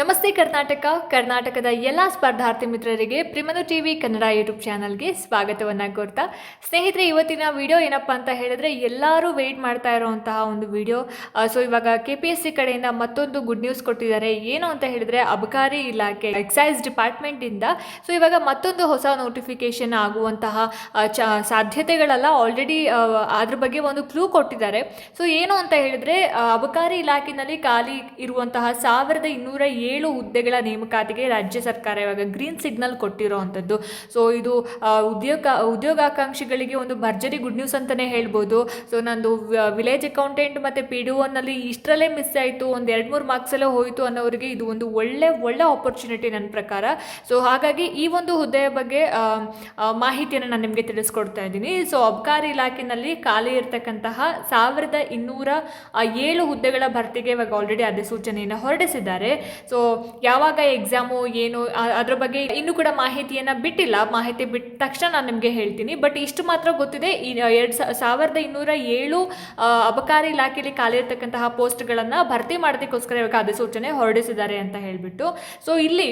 ನಮಸ್ತೆ ಕರ್ನಾಟಕ, ಕರ್ನಾಟಕದ ಎಲ್ಲ ಸ್ಪರ್ಧಾರ್ಥಿ ಮಿತ್ರರಿಗೆ ಪ್ರಿಮನು ಟಿವಿ ಕನ್ನಡ ಯೂಟ್ಯೂಬ್ ಚಾನಲ್ಗೆ ಸ್ವಾಗತವನ್ನು ಕೋರ್ತಾ. ಸ್ನೇಹಿತರೆ, ಇವತ್ತಿನ ವಿಡಿಯೋ ಏನಪ್ಪ ಅಂತ ಹೇಳಿದ್ರೆ ಎಲ್ಲರೂ ವೆಯ್ಟ್ ಮಾಡ್ತಾ ಇರೋವಂತಹ ಒಂದು ವಿಡಿಯೋ. ಸೊ ಇವಾಗ ಕೆ ಪಿ ಎಸ್ ಸಿ ಕಡೆಯಿಂದ ಮತ್ತೊಂದು ಗುಡ್ ನ್ಯೂಸ್ ಕೊಟ್ಟಿದ್ದಾರೆ. ಏನು ಅಂತ ಹೇಳಿದ್ರೆ ಅಬಕಾರಿ ಇಲಾಖೆ ಎಕ್ಸೈಸ್ ಡಿಪಾರ್ಟ್ಮೆಂಟಿಂದ ಸೊ ಇವಾಗ ಮತ್ತೊಂದು ಹೊಸ ನೋಟಿಫಿಕೇಶನ್ ಆಗುವಂತಹ ಚ, ಸಾಧ್ಯತೆಗಳೆಲ್ಲ ಆಲ್ರೆಡಿ ಅದ್ರ ಬಗ್ಗೆ ಒಂದು ಕ್ಲೂ ಕೊಟ್ಟಿದ್ದಾರೆ. ಸೊ ಏನು ಅಂತ ಹೇಳಿದ್ರೆ ಅಬಕಾರಿ ಇಲಾಖೆಯಲ್ಲಿ ಖಾಲಿ ಇರುವಂತಹ ಸಾವಿರದ ಇನ್ನೂರ ಏಳು ಹುದ್ದೆಗಳ ನೇಮಕಾತಿಗೆ ರಾಜ್ಯ ಸರ್ಕಾರ ಇವಾಗ ಗ್ರೀನ್ ಸಿಗ್ನಲ್ ಕೊಟ್ಟಿರೋವಂಥದ್ದು. ಸೊ ಇದು ಉದ್ಯೋಗ, ಉದ್ಯೋಗಾಕಾಂಕ್ಷಿಗಳಿಗೆ ಒಂದು ಭರ್ಜರಿ ಗುಡ್ ನ್ಯೂಸ್ ಅಂತಲೇ ಹೇಳ್ಬೋದು. ಸೊ ನಂದು ವಿಲೇಜ್ ಅಕೌಂಟೆಂಟ್ ಮತ್ತು ಪಿ ಡಿ ಒನಲ್ಲಿ ಇಷ್ಟರಲ್ಲೇ ಮಿಸ್ ಆಯಿತು. ಒಂದು ಎರಡು ಮೂರು ಮಾರ್ಕ್ಸಲ್ಲೇ ಹೋಯಿತು ಅನ್ನೋರಿಗೆ ಇದು ಒಂದು ಒಳ್ಳೆ ಒಳ್ಳೆ ಆಪರ್ಚುನಿಟಿ ನನ್ನ ಪ್ರಕಾರ. ಸೊ ಹಾಗಾಗಿ ಈ ಒಂದು ಹುದ್ದೆಯ ಬಗ್ಗೆ ಮಾಹಿತಿಯನ್ನು ನಾನು ನಿಮಗೆ ತಿಳಿಸ್ಕೊಡ್ತಾ ಇದ್ದೀನಿ. ಸೊ ಅಬ್ಕಾರಿ ಇಲಾಖೆಯಲ್ಲಿ ಖಾಲಿ ಇರತಕ್ಕಂತಹ ಸಾವಿರದ ಇನ್ನೂರ ಏಳು ಹುದ್ದೆಗಳ ಭರ್ತಿಗೆ ಇವಾಗ ಆಲ್ರೆಡಿ ಅಧಿಸೂಚನೆಯನ್ನು ಹೊರಡಿಸಿದ್ದಾರೆ. ಸೊ ಯಾವಾಗ ಎಕ್ಸಾಮು ಏನು ಅದರ ಬಗ್ಗೆ ಇನ್ನೂ ಕೂಡ ಮಾಹಿತಿಯನ್ನು ಬಿಟ್ಟಿಲ್ಲ. ಮಾಹಿತಿ ಬಿಟ್ಟ ತಕ್ಷಣ ನಾನು ನಿಮಗೆ ಹೇಳ್ತೀನಿ. ಬಟ್ ಇಷ್ಟು ಮಾತ್ರ ಗೊತ್ತಿದೆ. ಈ ಎರಡು ಸಾವಿರದ ಇನ್ನೂರ ಏಳು ಅಬಕಾರಿ ಇಲಾಖೆಯಲ್ಲಿ ಖಾಲಿ ಇರತಕ್ಕಂತಹ ಪೋಸ್ಟ್ಗಳನ್ನು ಭರ್ತಿ ಮಾಡೋದಕ್ಕೋಸ್ಕರ ಇವಾಗ ಅಧಿಸೂಚನೆ ಹೊರಡಿಸಿದ್ದಾರೆ ಅಂತ ಹೇಳಿಬಿಟ್ಟು. ಸೊ ಇಲ್ಲಿ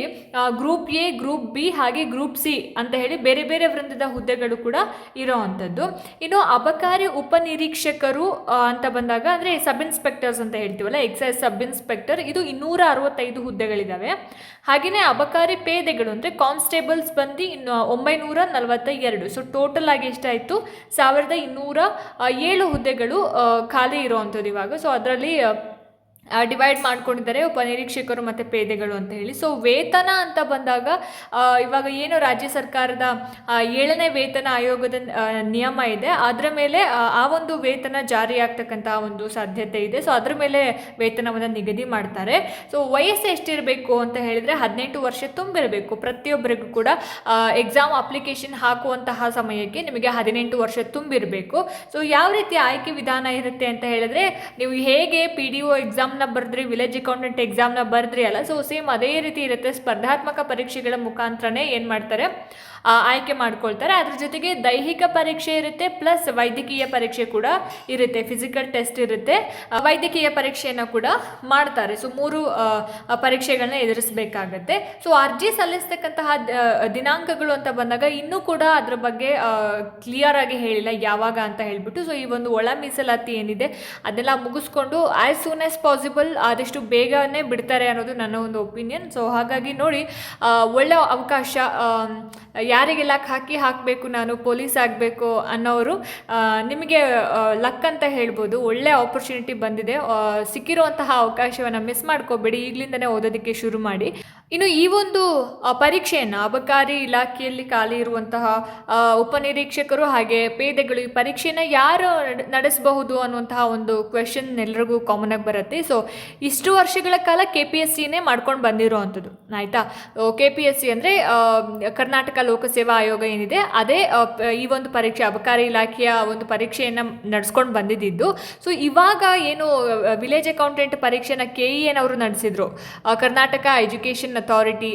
ಗ್ರೂಪ್ ಎ ಗ್ರೂಪ್ ಬಿ ಹಾಗೆ ಗ್ರೂಪ್ ಸಿ ಅಂತ ಹೇಳಿ ಬೇರೆ ಬೇರೆ ವೃಂದದ ಹುದ್ದೆಗಳು ಕೂಡ ಇರೋ ಅಂಥದ್ದು ಇನ್ನು ಅಬಕಾರಿ ಉಪನಿರೀಕ್ಷಕರು ಅಂತ ಬಂದಾಗ ಅಂದರೆ ಸಬ್ ಇನ್ಸ್ಪೆಕ್ಟರ್ಸ್ ಅಂತ ಹೇಳ್ತೀವಲ್ಲ, ಎಕ್ಸೈಸ್ ಸಬ್ ಇನ್ಸ್ಪೆಕ್ಟರ್ ಇದು ಇನ್ನೂರ ಅರವತ್ತೈದು ಹುದ್ದೆಗಳಿದ್ದಾವೆ ಹಾಗೆಯೇ ಅಬಕಾರಿ ಪೇದೆಗಳು ಅಂದರೆ ಕಾನ್ಸ್ಟೇಬಲ್ಸ್ ಬಂದು ಇನ್ನು ಒಂಬೈನೂರ ನಲವತ್ತ ಎರಡು ಸೊ ಟೋಟಲ್ ಆಗಿ ಎಷ್ಟಾಯಿತು? ಸಾವಿರದ ಇನ್ನೂರ ಏಳು ಹುದ್ದೆಗಳು ಖಾಲಿ ಇರುವಂಥದ್ದು ಇವಾಗ. ಸೊ ಅದರಲ್ಲಿ ಡಿವೈಡ್ ಮಾಡ್ಕೊಂಡಿದ್ದಾರೆ ಉಪನಿರೀಕ್ಷಕರು ಮತ್ತು ಪೇದೆಗಳು ಅಂತ ಹೇಳಿ. ಸೊ ವೇತನ ಅಂತ ಬಂದಾಗ ಇವಾಗ ಏನು ರಾಜ್ಯ ಸರ್ಕಾರದ ಏಳನೇ ವೇತನ ಆಯೋಗದ ನಿಯಮ ಇದೆ. ಅದರ ಮೇಲೆ, ಆ ಒಂದು ವೇತನ ಜಾರಿ ಆಗ್ತಕ್ಕಂಥ ಒಂದು ಸಾಧ್ಯತೆ ಇದೆ. ಸೊ ಅದರ ಮೇಲೆ ವೇತನವನ್ನು ನಿಗದಿ ಮಾಡ್ತಾರೆ. ಸೊ ವಯಸ್ಸು ಎಷ್ಟಿರಬೇಕು ಅಂತ ಹೇಳಿದರೆ ಹದಿನೆಂಟು ವರ್ಷ ತುಂಬಿರಬೇಕು. ಪ್ರತಿಯೊಬ್ಬರಿಗೂ ಕೂಡ ಎಕ್ಸಾಮ್ ಅಪ್ಲಿಕೇಶನ್ ಹಾಕುವಂತಹ ಸಮಯಕ್ಕೆ ನಿಮಗೆ ಹದಿನೆಂಟು ವರ್ಷ ತುಂಬಿರಬೇಕು. ಸೊ ಯಾವ ರೀತಿ ಆಯ್ಕೆ ವಿಧಾನ ಇರುತ್ತೆ ಅಂತ ಹೇಳಿದ್ರೆ, ನೀವು ಹೇಗೆ ಪಿ ಡಿ ಒ ಎಕ್ಸಾಮ್ನ ಬರೆದ್ರಿ ವಿಲೇಜ್ ಅಕೌಂಟೆಂಟ್ ಎಕ್ಸಾಮ್ನ ಬರೆದ್ರಿ ಅಲ್ಲ? ಸೊ ಸೇಮ್ ಅದೇ ರೀತಿ ಇರುತ್ತೆ. ಸ್ಪರ್ಧಾತ್ಮಕ ಪರೀಕ್ಷೆಗಳ ಮುಖಾಂತರನೇ ಏನು ಮಾಡ್ತಾರೆ? ಆಯ್ಕೆ ಮಾಡ್ಕೊಳ್ತಾರೆ. ಅದ್ರ ಜೊತೆಗೆ ದೈಹಿಕ ಪರೀಕ್ಷೆ ಇರುತ್ತೆ, ಪ್ಲಸ್ ವೈದ್ಯಕೀಯ ಪರೀಕ್ಷೆ ಕೂಡ ಇರುತ್ತೆ ಫಿಸಿಕಲ್ ಟೆಸ್ಟ್ ಇರುತ್ತೆ. ವೈದ್ಯಕೀಯ ಪರೀಕ್ಷೆಯನ್ನು ಕೂಡ ಮಾಡ್ತಾರೆ. ಸೊ ಮೂರು ಪರೀಕ್ಷೆಗಳನ್ನ ಎದುರಿಸಬೇಕಾಗತ್ತೆ. ಸೊ ಅರ್ಜಿ ಸಲ್ಲಿಸ್ತಕ್ಕಂತಹ ದಿನಾಂಕಗಳು ಅಂತ ಬಂದಾಗ ಇನ್ನೂ ಕೂಡ ಅದ್ರ ಬಗ್ಗೆ ಕ್ಲಿಯರ್ ಆಗಿ ಹೇಳಿಲ್ಲ, ಯಾವಾಗ ಅಂತ ಹೇಳ್ಬಿಟ್ಟು. ಸೊ ಈ ಒಂದು ಒಳ ಮೀಸಲಾತಿ ಏನಿದೆ, ಅದೆಲ್ಲ ಮುಗಿಸ್ಕೊಂಡು ಆಸ್ ಸೂನ್ ಆಸ್ ಪಾಸಿಬಲ್ ಆದಷ್ಟು ಬೇಗನೆ ಬಿಡ್ತಾರೆ ಅನ್ನೋದು ನನ್ನ ಒಂದು ಒಪಿನಿಯನ್ ಸೊ ಹಾಗಾಗಿ ನೋಡಿ ಒಳ್ಳೆ ಅವಕಾಶ ಯಾರಿಗೆಲ್ಲ ಹಾಕಿ ಹಾಕಬೇಕು, ನಾನು ಪೊಲೀಸ್ ಆಗಬೇಕು ಅನ್ನೋರು ನಿಮಗೆ ಲಕ್ ಅಂತ ಹೇಳ್ಬೋದು. ಒಳ್ಳೆ ಆಪರ್ಚುನಿಟಿ ಬಂದಿದೆ. ಸಿಕ್ಕಿರುವಂತಹ ಅವಕಾಶವನ್ನು ಮಿಸ್ ಮಾಡ್ಕೋಬೇಡಿ. ಈಗಲಿಂದನೇ ಓದೋದಕ್ಕೆ ಶುರು ಮಾಡಿ. ಇನ್ನು ಈ ಒಂದು ಪರೀಕ್ಷೆಯನ್ನು ಅಬಕಾರಿ ಇಲಾಖೆಯಲ್ಲಿ ಖಾಲಿ ಇರುವಂತಹ ಉಪನಿರೀಕ್ಷಕರು ಹಾಗೆ ಪೇದೆಗಳು ಈ ಪರೀಕ್ಷೆನ ಯಾರು ನಡ್- ನಡೆಸಬಹುದು ಅನ್ನುವಂತಹ ಒಂದು ಕ್ವೆಶನ್ ಎಲ್ರಿಗೂ ಕಾಮನ್ ಆಗಿ ಬರುತ್ತೆ. ಸೊ ಇಷ್ಟು ವರ್ಷಗಳ ಕಾಲ ಕೆ ಪಿ ಎಸ್ ಸಿನೇ ಮಾಡ್ಕೊಂಡು ಬಂದಿರುವಂಥದ್ದು ಆಯಿತಾ? ಕೆ ಪಿ ಎಸ್ ಸಿ ಅಂದರೆ ಕರ್ನಾಟಕ ಲೋಕಸೇವಾ ಆಯೋಗ ಏನಿದೆ, ಅದೇ ಈ ಒಂದು ಪರೀಕ್ಷೆ, ಅಬಕಾರಿ ಇಲಾಖೆಯ ಒಂದು ಪರೀಕ್ಷೆಯನ್ನು ನಡೆಸ್ಕೊಂಡು ಬಂದಿದ್ದು. ಸೊ ಇವಾಗ ಏನು ವಿಲೇಜ್ ಅಕೌಂಟೆಂಟ್ ಪರೀಕ್ಷೆನ ಕೆ ಇ ಏನವರು ನಡೆಸಿದ್ರು. ಕರ್ನಾಟಕ ಎಜುಕೇಷನ್ ಅಥಾರಿಟಿ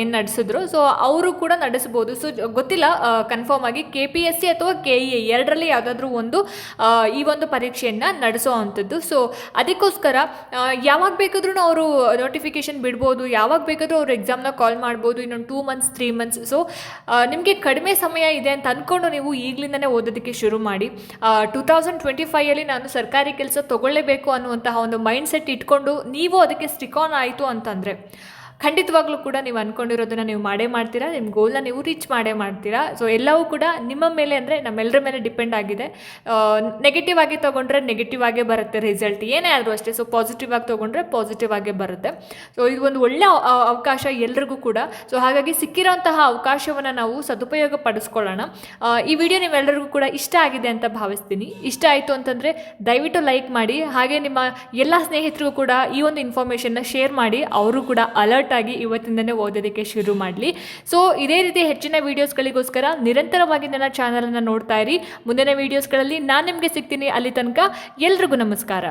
ಏನು ನಡೆಸಿದ್ರು. ಸೊ ಅವರು ಕೂಡ ನಡೆಸ್ಬೋದು. ಸೊ ಗೊತ್ತಿಲ್ಲ ಕನ್ಫರ್ಮ್ ಆಗಿ ಕೆ ಪಿ ಎಸ್ ಸಿ ಅಥವಾ ಕೆ ಇ ಎರಡರಲ್ಲಿ ಯಾವುದಾದ್ರೂ ಒಂದು ಈ ಒಂದು ಪರೀಕ್ಷೆಯನ್ನು ನಡೆಸೋ ಅಂಥದ್ದು. ಸೊ ಅದಕ್ಕೋಸ್ಕರ ಯಾವಾಗ ಬೇಕಾದ್ರೂ ಅವರು ನೋಟಿಫಿಕೇಶನ್ ಬಿಡ್ಬೋದು. ಯಾವಾಗ ಬೇಕಾದರೂ ಅವರು ಎಕ್ಸಾಮ್ನ ಕಾಲ್ ಮಾಡ್ಬೋದು. ಇನ್ನೊಂದು two months three months so ನಿಮಗೆ ಕಡಿಮೆ ಸಮಯ ಇದೆ ಅಂತ ಅಂದ್ಕೊಂಡು ನೀವು ಈಗಲಿಂದನೇ ಓದೋದಕ್ಕೆ ಶುರು ಮಾಡಿ. ಟೂ ತೌಸಂಡ್ ಟ್ವೆಂಟಿ ಫೈಯಲ್ಲಿ ನಾನು ಸರ್ಕಾರಿ ಕೆಲಸ ತೊಗೊಳ್ಳೇಬೇಕು ಅನ್ನುವಂತಹ ಒಂದು ಮೈಂಡ್ ಸೆಟ್ ಇಟ್ಕೊಂಡು ನೀವು ಅದಕ್ಕೆ ಸ್ಟಿಕ್ ಆನ್ ಆಯಿತು ಅಂತಂದರೆ ಖಂಡಿತವಾಗ್ಲೂ ಕೂಡ ನೀವು ಅನ್ಕೊಂಡಿರೋದನ್ನ ನೀವು ಮಾಡೇ ಮಾಡ್ತೀರಾ ನಿಮ್ಮ ಗೋಲ್ನ ನೀವು ರೀಚ್ ಮಾಡೇ ಮಾಡ್ತೀರಾ. ಸೊ ಎಲ್ಲವೂ ಕೂಡ ನಿಮ್ಮ ಮೇಲೆ ಅಂದರೆ ನಮ್ಮೆಲ್ಲರ ಮೇಲೆ ಡಿಪೆಂಡ್ ಆಗಿದೆ. ನೆಗೆಟಿವ್ ಆಗಿ ತೊಗೊಂಡ್ರೆ ನೆಗೆಟಿವ್ ಆಗೇ ಬರುತ್ತೆ ರಿಸಲ್ಟ್ ಏನೇ ಆದರೂ ಅಷ್ಟೇ. ಸೊ ಪಾಸಿಟಿವ್ ಆಗಿ ತೊಗೊಂಡ್ರೆ ಪಾಸಿಟಿವ್ ಆಗೇ ಬರುತ್ತೆ. ಸೊ ಇದು ಒಂದು ಒಳ್ಳೆ ಅವ- ಅವ- ಅವಕಾಶ ಎಲ್ರಿಗೂ ಕೂಡ. ಸೊ ಹಾಗಾಗಿ ಸಿಕ್ಕಿರೋಂತಹ ಅವಕಾಶವನ್ನು ನಾವು ಸದುಪಯೋಗ ಪಡಿಸ್ಕೊಳ್ಳೋಣ. ಈ ವಿಡಿಯೋ ನಿಮ್ಮೆಲ್ಲರಿಗೂ ಕೂಡ ಇಷ್ಟ ಆಗಿದೆ ಅಂತ ಭಾವಿಸ್ತೀನಿ. ಇಷ್ಟ ಆಯಿತು ಅಂತಂದರೆ ದಯವಿಟ್ಟು ಲೈಕ್ ಮಾಡಿ, ಹಾಗೆ ನಿಮ್ಮ ಎಲ್ಲ ಸ್ನೇಹಿತರಿಗೂ ಕೂಡ ಈ ಒಂದು ಇನ್ಫಾರ್ಮೇಷನ್ನ ಶೇರ್ ಮಾಡಿ, ಅವರು ಕೂಡ ಅಲರ್ಟ್ ಆಗಿ ಇವತ್ತಿಂದನೇ ಓದೋದಕ್ಕೆ ಶುರು ಮಾಡಲಿ. ಸೊ ಇದೇ ರೀತಿ ಹೆಚ್ಚಿನ ವೀಡಿಯೋಸ್ಗಳಿಗೋಸ್ಕರ ನಿರಂತರವಾಗಿ ನನ್ನ ಚಾನಲನ್ನು ನೋಡ್ತಾ ಇರಿ. ಮುಂದಿನ ವೀಡಿಯೋಸ್ಗಳಲ್ಲಿ ನಾನು ನಿಮಗೆ ಸಿಗ್ತೀನಿ ಅಲ್ಲಿ ತನಕ ಎಲ್ರಿಗೂ ನಮಸ್ಕಾರ.